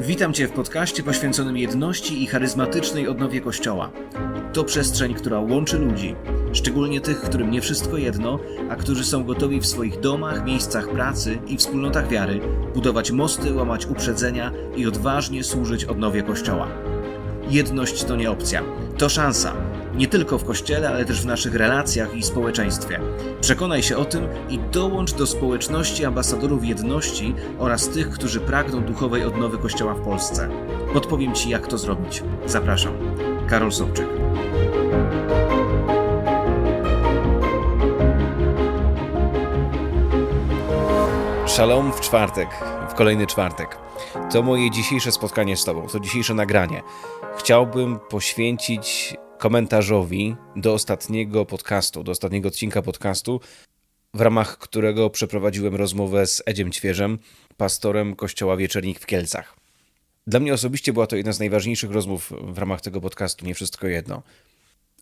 Witam Cię w podcaście poświęconym jedności i charyzmatycznej odnowie Kościoła. To przestrzeń, która łączy ludzi, szczególnie tych, którym nie wszystko jedno, a którzy są gotowi w swoich domach, miejscach pracy i wspólnotach wiary budować mosty, łamać uprzedzenia i odważnie służyć odnowie Kościoła. Jedność to nie opcja, to szansa. Nie tylko w kościele, ale też w naszych relacjach i społeczeństwie. Przekonaj się o tym i dołącz do społeczności ambasadorów jedności oraz tych, którzy pragną duchowej odnowy Kościoła w Polsce. Podpowiem Ci, jak to zrobić. Zapraszam. Karol Sobczyk. Szalom w czwartek, kolejny czwartek. To moje dzisiejsze spotkanie z Tobą, to dzisiejsze nagranie. Chciałbym poświęcić komentarzowi do ostatniego podcastu, do ostatniego odcinka podcastu, w ramach którego przeprowadziłem rozmowę z Edziem Ćwierzem, pastorem Kościoła Wieczernik w Kielcach. Dla mnie osobiście była to jedna z najważniejszych rozmów w ramach tego podcastu, nie wszystko jedno.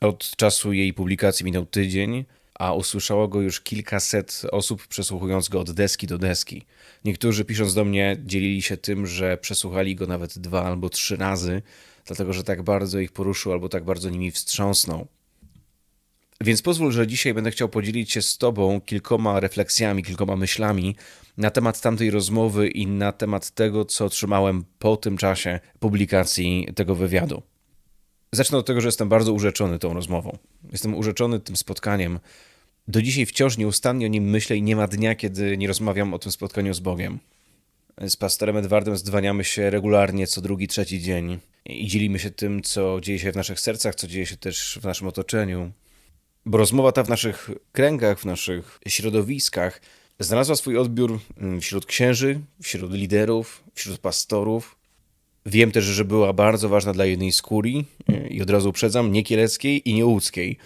Od czasu jej publikacji minął tydzień, a usłyszało go już kilkaset osób, przesłuchując go od deski do deski. Niektórzy, pisząc do mnie, dzielili się tym, że przesłuchali go nawet dwa albo trzy razy, dlatego że tak bardzo ich poruszył albo tak bardzo nimi wstrząsnął. Więc pozwól, że dzisiaj będę chciał podzielić się z Tobą kilkoma refleksjami, kilkoma myślami na temat tamtej rozmowy i na temat tego, co otrzymałem po tym czasie publikacji tego wywiadu. Zacznę od tego, że jestem bardzo urzeczony tą rozmową. Jestem urzeczony tym spotkaniem. Do dzisiaj wciąż nieustannie o nim myślę i nie ma dnia, kiedy nie rozmawiam o tym spotkaniu z Bogiem. Z pastorem Edwardem zdwaniamy się regularnie co drugi, trzeci dzień i dzielimy się tym, co dzieje się w naszych sercach, co dzieje się też w naszym otoczeniu. Bo rozmowa ta w naszych kręgach, w naszych środowiskach znalazła swój odbiór wśród księży, wśród liderów, wśród pastorów. Wiem też, że była bardzo ważna dla jednej z kurii i od razu uprzedzam, nie kieleckiej i nie łódzkiej.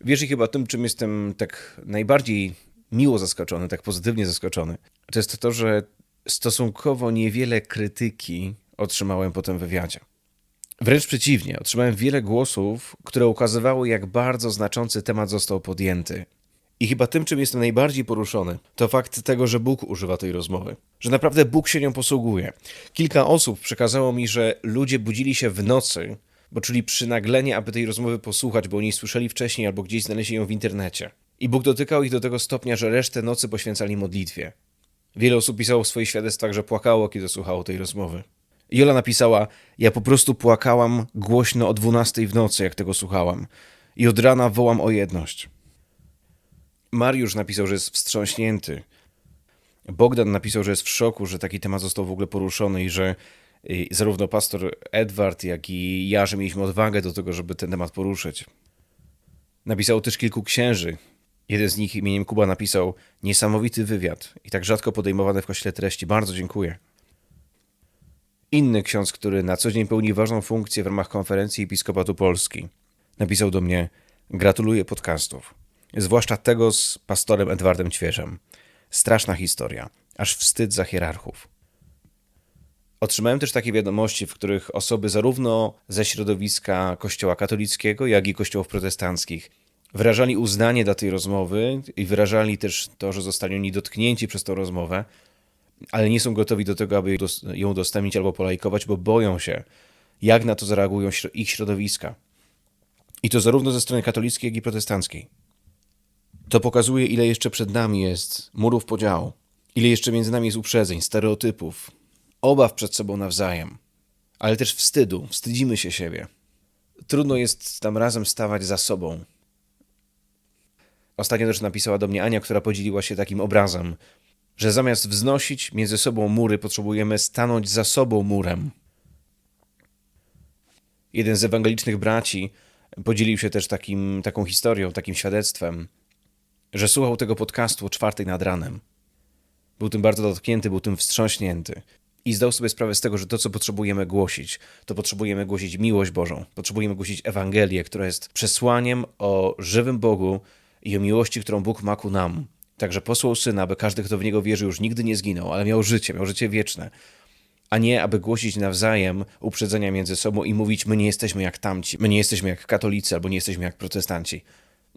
Wiesz i chyba tym, czym jestem tak najbardziej miło zaskoczony, tak pozytywnie zaskoczony, to jest to, że stosunkowo niewiele krytyki otrzymałem po tym wywiadzie. Wręcz przeciwnie, otrzymałem wiele głosów, które ukazywały, jak bardzo znaczący temat został podjęty. I chyba tym, czym jestem najbardziej poruszony, to fakt tego, że Bóg używa tej rozmowy. Że naprawdę Bóg się nią posługuje. Kilka osób przekazało mi, że ludzie budzili się w nocy, bo czuli przynaglenie, aby tej rozmowy posłuchać, bo oni słyszeli wcześniej albo gdzieś znaleźli ją w internecie. I Bóg dotykał ich do tego stopnia, że resztę nocy poświęcali modlitwie. Wiele osób pisało w swoich świadectwach, że płakało, kiedy słuchało tej rozmowy. Jola napisała: Ja po prostu płakałam głośno o 12 w nocy, jak tego słuchałam. I od rana wołam o jedność. Mariusz napisał, że jest wstrząśnięty. Bogdan napisał, że jest w szoku, że taki temat został w ogóle poruszony i że zarówno pastor Edward, jak i ja, że mieliśmy odwagę do tego, żeby ten temat poruszyć. Napisało też kilku księży. Jeden z nich imieniem Kuba napisał niesamowity wywiad i tak rzadko podejmowane w kościele treści. Bardzo dziękuję. Inny ksiądz, który na co dzień pełni ważną funkcję w ramach konferencji Episkopatu Polski, napisał do mnie: Gratuluję podcastów. Zwłaszcza tego z pastorem Edwardem Ćwierzem. Straszna historia, aż wstyd za hierarchów. Otrzymałem też takie wiadomości, w których osoby zarówno ze środowiska Kościoła katolickiego, jak i kościołów protestanckich wyrażali uznanie dla tej rozmowy i wyrażali też to, że zostali oni dotknięci przez tę rozmowę, ale nie są gotowi do tego, aby ją udostępnić albo polajkować, bo boją się, jak na to zareagują ich środowiska. I to zarówno ze strony katolickiej, jak i protestanckiej. To pokazuje, ile jeszcze przed nami jest murów podziału, ile jeszcze między nami jest uprzedzeń, stereotypów, obaw przed sobą nawzajem, ale też wstydu, wstydzimy się siebie. Trudno jest tam razem stawać za sobą. Ostatnio też napisała do mnie Ania, która podzieliła się takim obrazem, że zamiast wznosić między sobą mury, potrzebujemy stanąć za sobą murem. Jeden z ewangelicznych braci podzielił się też takim, taką historią, takim świadectwem, że słuchał tego podcastu o czwartej nad ranem. Był tym bardzo dotknięty, był tym wstrząśnięty. I zdał sobie sprawę z tego, że to, co potrzebujemy głosić, to potrzebujemy głosić miłość Bożą, potrzebujemy głosić Ewangelię, która jest przesłaniem o żywym Bogu i o miłości, którą Bóg ma ku nam. Także posłał syna, aby każdy, kto w niego wierzy, już nigdy nie zginął, ale miał życie, miał życie wieczne. A nie, aby głosić nawzajem uprzedzenia między sobą i mówić, my nie jesteśmy jak tamci, my nie jesteśmy jak katolicy, albo nie jesteśmy jak protestanci.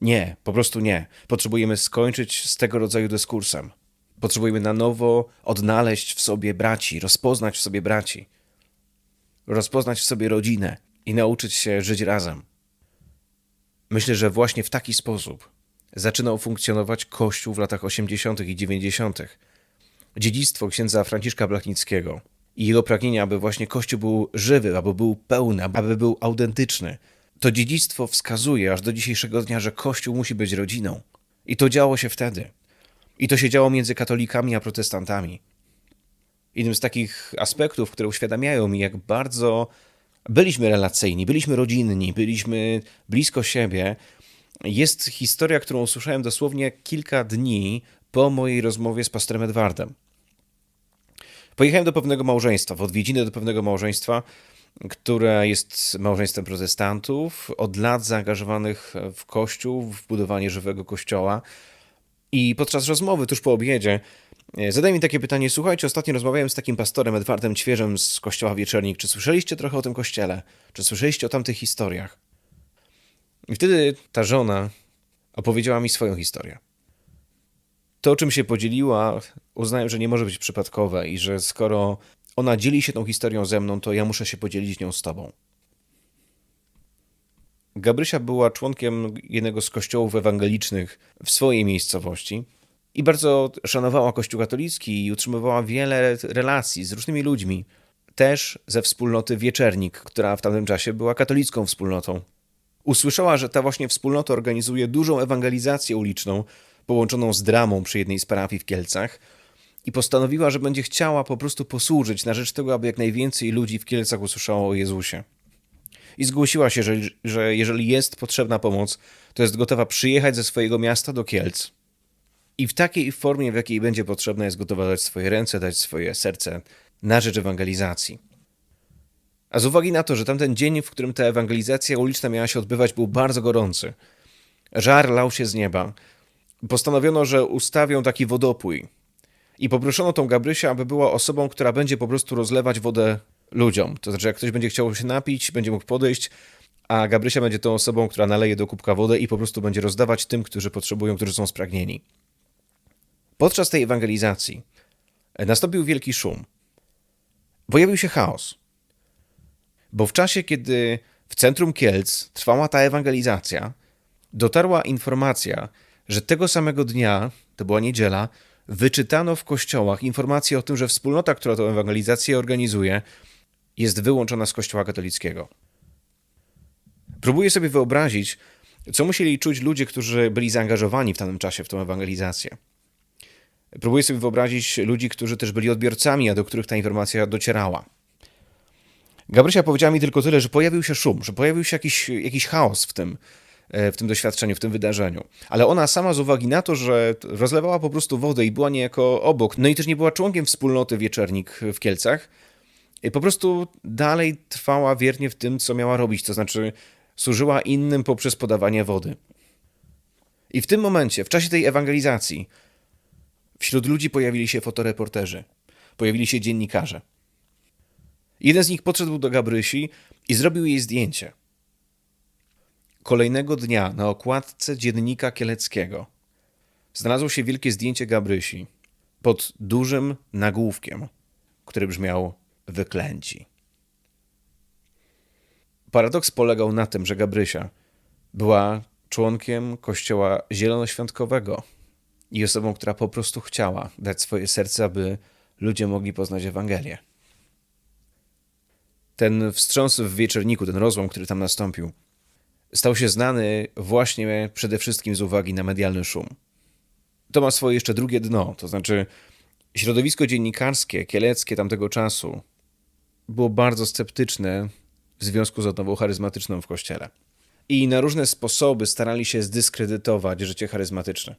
Nie, po prostu nie. Potrzebujemy skończyć z tego rodzaju dyskursem. Potrzebujemy na nowo odnaleźć w sobie braci, rozpoznać w sobie braci. rozpoznać w sobie rodzinę i nauczyć się żyć razem. Myślę, że właśnie w taki sposób zaczynał funkcjonować Kościół w latach 80. i 90. Dziedzictwo księdza Franciszka Blachnickiego i jego pragnienia, aby właśnie Kościół był żywy, aby był pełny, aby był autentyczny. To dziedzictwo wskazuje aż do dzisiejszego dnia, że Kościół musi być rodziną. I to działo się wtedy. I to się działo między katolikami a protestantami. Jednym z takich aspektów, które uświadamiają mi, jak bardzo byliśmy relacyjni, byliśmy rodzinni, byliśmy blisko siebie, jest historia, którą usłyszałem dosłownie kilka dni po mojej rozmowie z pastorem Edwardem. Pojechałem do pewnego małżeństwa, w odwiedziny do pewnego małżeństwa, które jest małżeństwem protestantów, od lat zaangażowanych w kościół, w budowanie żywego kościoła. I podczas rozmowy, tuż po obiedzie, zadaję mi takie pytanie: Słuchajcie, ostatnio rozmawiałem z takim pastorem Edwardem Ćwierzem z kościoła Wieczernik. Czy słyszeliście trochę o tym kościele? Czy słyszeliście o tamtych historiach? I wtedy ta żona opowiedziała mi swoją historię. To, czym się podzieliła, uznałem, że nie może być przypadkowe i że skoro ona dzieli się tą historią ze mną, to ja muszę się podzielić nią z tobą. Gabrysia była członkiem jednego z kościołów ewangelicznych w swojej miejscowości i bardzo szanowała Kościół katolicki i utrzymywała wiele relacji z różnymi ludźmi, też ze wspólnoty Wieczernik, która w tamtym czasie była katolicką wspólnotą. Usłyszała, że ta właśnie wspólnota organizuje dużą ewangelizację uliczną, połączoną z dramą przy jednej z parafii w Kielcach i postanowiła, że będzie chciała po prostu posłużyć na rzecz tego, aby jak najwięcej ludzi w Kielcach usłyszało o Jezusie. I zgłosiła się, że, że jeżeli jest potrzebna pomoc, to jest gotowa przyjechać ze swojego miasta do Kielc. I w takiej formie, w jakiej będzie potrzebna, jest gotowa dać swoje ręce, dać swoje serce na rzecz ewangelizacji. A z uwagi na to, że tamten dzień, w którym ta ewangelizacja uliczna miała się odbywać, był bardzo gorący, żar lał się z nieba, postanowiono, że ustawią taki wodopój. I poproszono tą Gabrysię, aby była osobą, która będzie po prostu rozlewać wodę ludziom. To znaczy, jak ktoś będzie chciał się napić, będzie mógł podejść, a Gabrysia będzie tą osobą, która naleje do kubka wodę i po prostu będzie rozdawać tym, którzy potrzebują, którzy są spragnieni. Podczas tej ewangelizacji nastąpił wielki szum. Pojawił się chaos. Bo w czasie, kiedy w centrum Kielc trwała ta ewangelizacja, dotarła informacja, że tego samego dnia, to była niedziela, wyczytano w kościołach informację o tym, że wspólnota, która tę ewangelizację organizuje, jest wyłączona z kościoła katolickiego. Próbuję sobie wyobrazić, co musieli czuć ludzie, którzy byli zaangażowani w tamtym czasie w tę ewangelizację. Próbuję sobie wyobrazić ludzi, którzy też byli odbiorcami, a do których ta informacja docierała. Gabrysia powiedziała mi tylko tyle, że pojawił się szum, że pojawił się jakiś, jakiś chaos w tym, w tym doświadczeniu, w tym wydarzeniu. Ale ona sama z uwagi na to, że rozlewała po prostu wodę i była niejako obok, no i też nie była członkiem wspólnoty Wieczernik w Kielcach, po prostu dalej trwała wiernie w tym, co miała robić, to znaczy służyła innym poprzez podawanie wody. I w tym momencie, w czasie tej ewangelizacji, wśród ludzi pojawili się fotoreporterzy, pojawili się dziennikarze. Jeden z nich podszedł do Gabrysi i zrobił jej zdjęcie. Kolejnego dnia na okładce dziennika kieleckiego znalazło się wielkie zdjęcie Gabrysi pod dużym nagłówkiem, który brzmiał wyklęci. Paradoks polegał na tym, że Gabrysia była członkiem kościoła zielonoświątkowego i osobą, która po prostu chciała dać swoje serce, aby ludzie mogli poznać Ewangelię. Ten wstrząs w wieczorniku, ten rozłam, który tam nastąpił, stał się znany właśnie przede wszystkim z uwagi na medialny szum. To ma swoje jeszcze drugie dno, to znaczy środowisko dziennikarskie, kieleckie tamtego czasu było bardzo sceptyczne w związku z odnową charyzmatyczną w kościele. I na różne sposoby starali się zdyskredytować życie charyzmatyczne.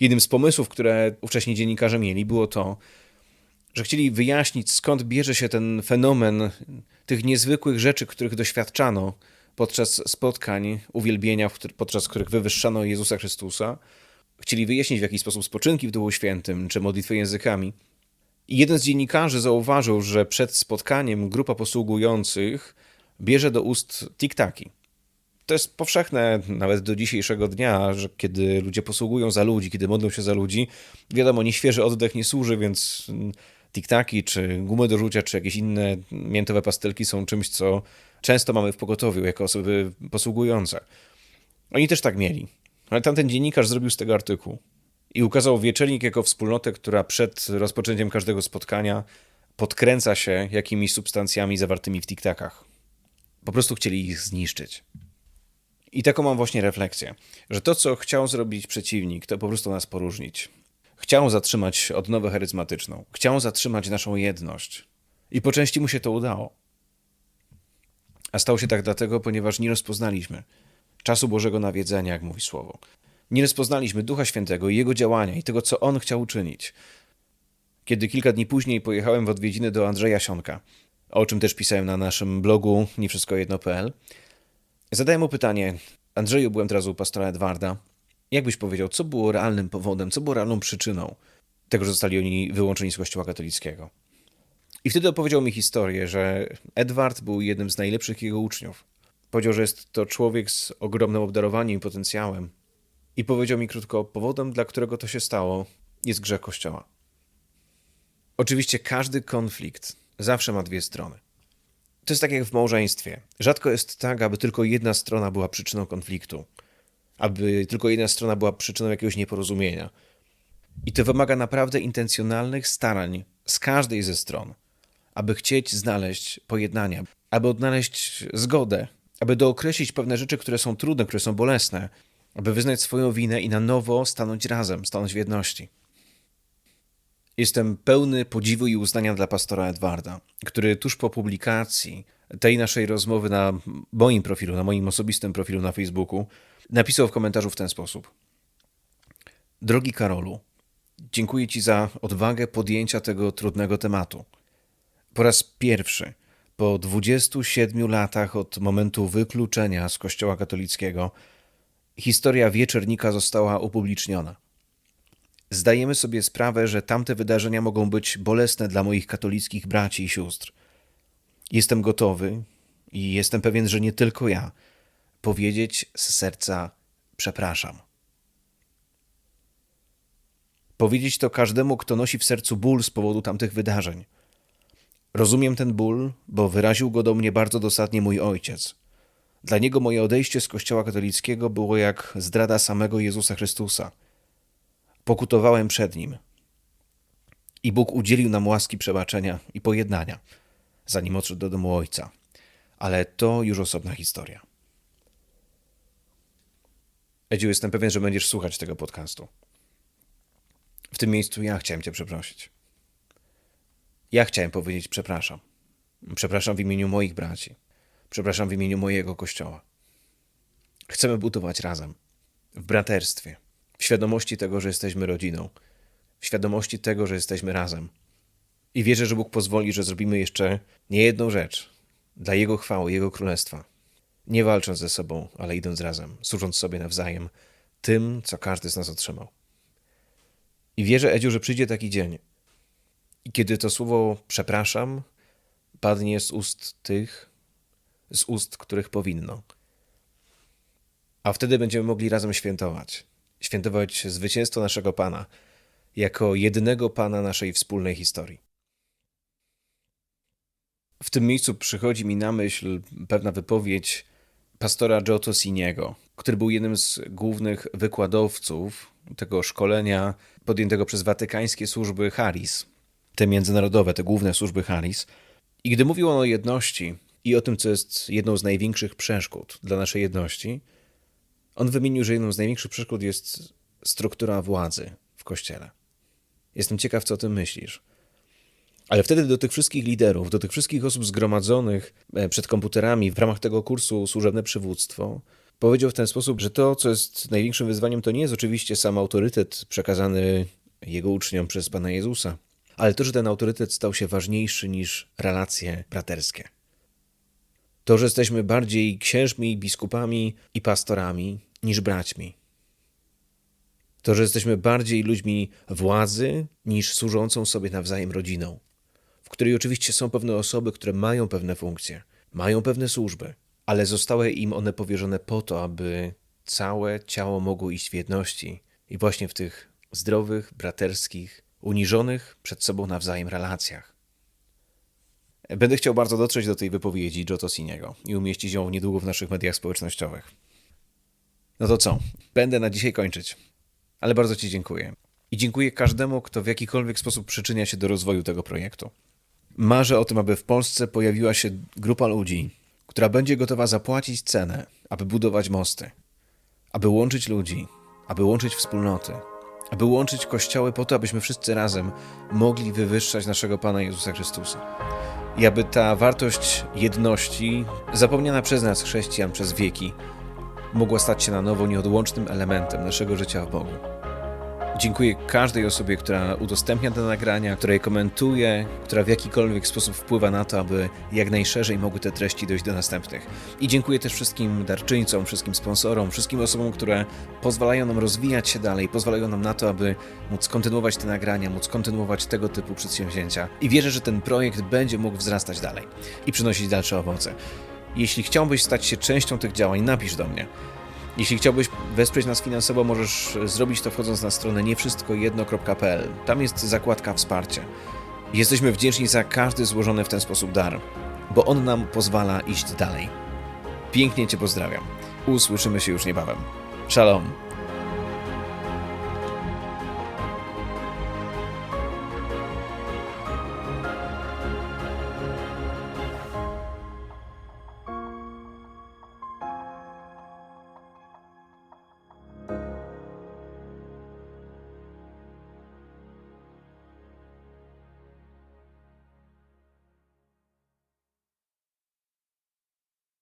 Jednym z pomysłów, które ówcześni dziennikarze mieli, było to, że chcieli wyjaśnić, skąd bierze się ten fenomen tych niezwykłych rzeczy, których doświadczano podczas spotkań uwielbienia, podczas których wywyższano Jezusa Chrystusa. Chcieli wyjaśnić, w jaki sposób spoczynki w Duchu Świętym czy modlitwy językami. I jeden z dziennikarzy zauważył, że przed spotkaniem grupa posługujących bierze do ust tiktaki. To jest powszechne nawet do dzisiejszego dnia, że kiedy ludzie posługują za ludzi, kiedy modlą się za ludzi, wiadomo, nieświeży oddech nie służy, więc tiktaki, czy gumy do rzucia, czy jakieś inne miętowe pastelki są czymś, co często mamy w pogotowiu jako osoby posługujące. Oni też tak mieli. Ale tamten dziennikarz zrobił z tego artykuł i ukazał wieczernik jako wspólnotę, która przed rozpoczęciem każdego spotkania podkręca się jakimiś substancjami zawartymi w tiktakach. Po prostu chcieli ich zniszczyć. I taką mam właśnie refleksję, że to, co chciał zrobić przeciwnik, to po prostu nas poróżnić. Chciał zatrzymać odnowę charyzmatyczną, chciał zatrzymać naszą jedność. I po części mu się to udało. A stało się tak dlatego, ponieważ nie rozpoznaliśmy czasu Bożego nawiedzenia, jak mówi słowo. Nie rozpoznaliśmy Ducha Świętego i Jego działania i tego, co On chciał uczynić. Kiedy kilka dni później pojechałem w odwiedziny do Andrzeja Sionka, o czym też pisałem na naszym blogu niewszystkojedno.pl, zadałem mu pytanie, Andrzeju, byłem teraz u pastora Edwarda, jak byś powiedział, co było realnym powodem, co było realną przyczyną tego, że zostali oni wyłączeni z Kościoła katolickiego? I wtedy opowiedział mi historię, że Edward był jednym z najlepszych jego uczniów. Powiedział, że jest to człowiek z ogromnym obdarowaniem i potencjałem. I powiedział mi krótko, powodem, dla którego to się stało, jest grzech Kościoła. Oczywiście każdy konflikt zawsze ma dwie strony. To jest tak jak w małżeństwie. Rzadko jest tak, aby tylko jedna strona była przyczyną konfliktu, aby tylko jedna strona była przyczyną jakiegoś nieporozumienia. I to wymaga naprawdę intencjonalnych starań z każdej ze stron, aby chcieć znaleźć pojednanie, aby odnaleźć zgodę, aby dookreślić pewne rzeczy, które są trudne, które są bolesne, aby wyznać swoją winę i na nowo stanąć razem, stanąć w jedności. Jestem pełny podziwu i uznania dla pastora Edwarda, który tuż po publikacji tej naszej rozmowy na moim profilu, na moim osobistym profilu na Facebooku, napisał w komentarzu w ten sposób. Drogi Karolu, dziękuję Ci za odwagę podjęcia tego trudnego tematu. Po raz pierwszy, po 27 latach od momentu wykluczenia z Kościoła katolickiego, historia wieczernika została upubliczniona. Zdajemy sobie sprawę, że tamte wydarzenia mogą być bolesne dla moich katolickich braci i sióstr. Jestem gotowy i jestem pewien, że nie tylko ja, powiedzieć z serca przepraszam. Powiedzieć to każdemu, kto nosi w sercu ból z powodu tamtych wydarzeń. Rozumiem ten ból, bo wyraził go do mnie bardzo dosadnie mój ojciec. Dla niego moje odejście z Kościoła katolickiego było jak zdrada samego Jezusa Chrystusa – pokutowałem przed nim. I Bóg udzielił nam łaski przebaczenia i pojednania, zanim odszedł do domu ojca. Ale to już osobna historia. Edziu, jestem pewien, że będziesz słuchać tego podcastu. W tym miejscu ja chciałem Cię przeprosić. Ja chciałem powiedzieć przepraszam. Przepraszam w imieniu moich braci. Przepraszam w imieniu mojego kościoła. Chcemy budować razem, w braterstwie w świadomości tego, że jesteśmy rodziną, w świadomości tego, że jesteśmy razem. I wierzę, że Bóg pozwoli, że zrobimy jeszcze nie jedną rzecz dla Jego chwały, Jego królestwa. Nie walcząc ze sobą, ale idąc razem, służąc sobie nawzajem tym, co każdy z nas otrzymał. I wierzę, Edziu, że przyjdzie taki dzień, i kiedy to słowo przepraszam padnie z ust tych, z ust, których powinno. A wtedy będziemy mogli razem świętować świętować zwycięstwo naszego Pana jako jedynego Pana naszej wspólnej historii. W tym miejscu przychodzi mi na myśl pewna wypowiedź pastora Giotto Siniego, który był jednym z głównych wykładowców tego szkolenia podjętego przez watykańskie służby Haris, te międzynarodowe, te główne służby Haris. I gdy mówił on o jedności i o tym, co jest jedną z największych przeszkód dla naszej jedności, on wymienił, że jedną z największych przeszkód jest struktura władzy w kościele. Jestem ciekaw, co o tym myślisz. Ale wtedy do tych wszystkich liderów, do tych wszystkich osób zgromadzonych e, przed komputerami w ramach tego kursu Służebne Przywództwo, powiedział w ten sposób, że to, co jest największym wyzwaniem, to nie jest oczywiście sam autorytet przekazany jego uczniom przez Pana Jezusa, ale to, że ten autorytet stał się ważniejszy niż relacje braterskie. To, że jesteśmy bardziej księżmi, biskupami i pastorami niż braćmi. To, że jesteśmy bardziej ludźmi władzy niż służącą sobie nawzajem rodziną, w której oczywiście są pewne osoby, które mają pewne funkcje, mają pewne służby, ale zostały im one powierzone po to, aby całe ciało mogło iść w jedności i właśnie w tych zdrowych, braterskich, uniżonych przed sobą nawzajem relacjach. Będę chciał bardzo dotrzeć do tej wypowiedzi Joe Tosiniego i umieścić ją niedługo w naszych mediach społecznościowych. No to co? Będę na dzisiaj kończyć. Ale bardzo Ci dziękuję. I dziękuję każdemu, kto w jakikolwiek sposób przyczynia się do rozwoju tego projektu. Marzę o tym, aby w Polsce pojawiła się grupa ludzi, która będzie gotowa zapłacić cenę, aby budować mosty, aby łączyć ludzi, aby łączyć wspólnoty, aby łączyć kościoły po to, abyśmy wszyscy razem mogli wywyższać naszego Pana Jezusa Chrystusa. I aby ta wartość jedności, zapomniana przez nas, chrześcijan, przez wieki, mogła stać się na nowo nieodłącznym elementem naszego życia w Bogu. Dziękuję każdej osobie, która udostępnia te nagrania, która je komentuje, która w jakikolwiek sposób wpływa na to, aby jak najszerzej mogły te treści dojść do następnych. I dziękuję też wszystkim darczyńcom, wszystkim sponsorom, wszystkim osobom, które pozwalają nam rozwijać się dalej, pozwalają nam na to, aby móc kontynuować te nagrania, móc kontynuować tego typu przedsięwzięcia. I wierzę, że ten projekt będzie mógł wzrastać dalej i przynosić dalsze owoce. Jeśli chciałbyś stać się częścią tych działań, napisz do mnie. Jeśli chciałbyś wesprzeć nas finansowo, możesz zrobić to wchodząc na stronę niewszystkojedno.pl. Tam jest zakładka wsparcie. Jesteśmy wdzięczni za każdy złożony w ten sposób dar, bo on nam pozwala iść dalej. Pięknie Cię pozdrawiam. Usłyszymy się już niebawem. Shalom.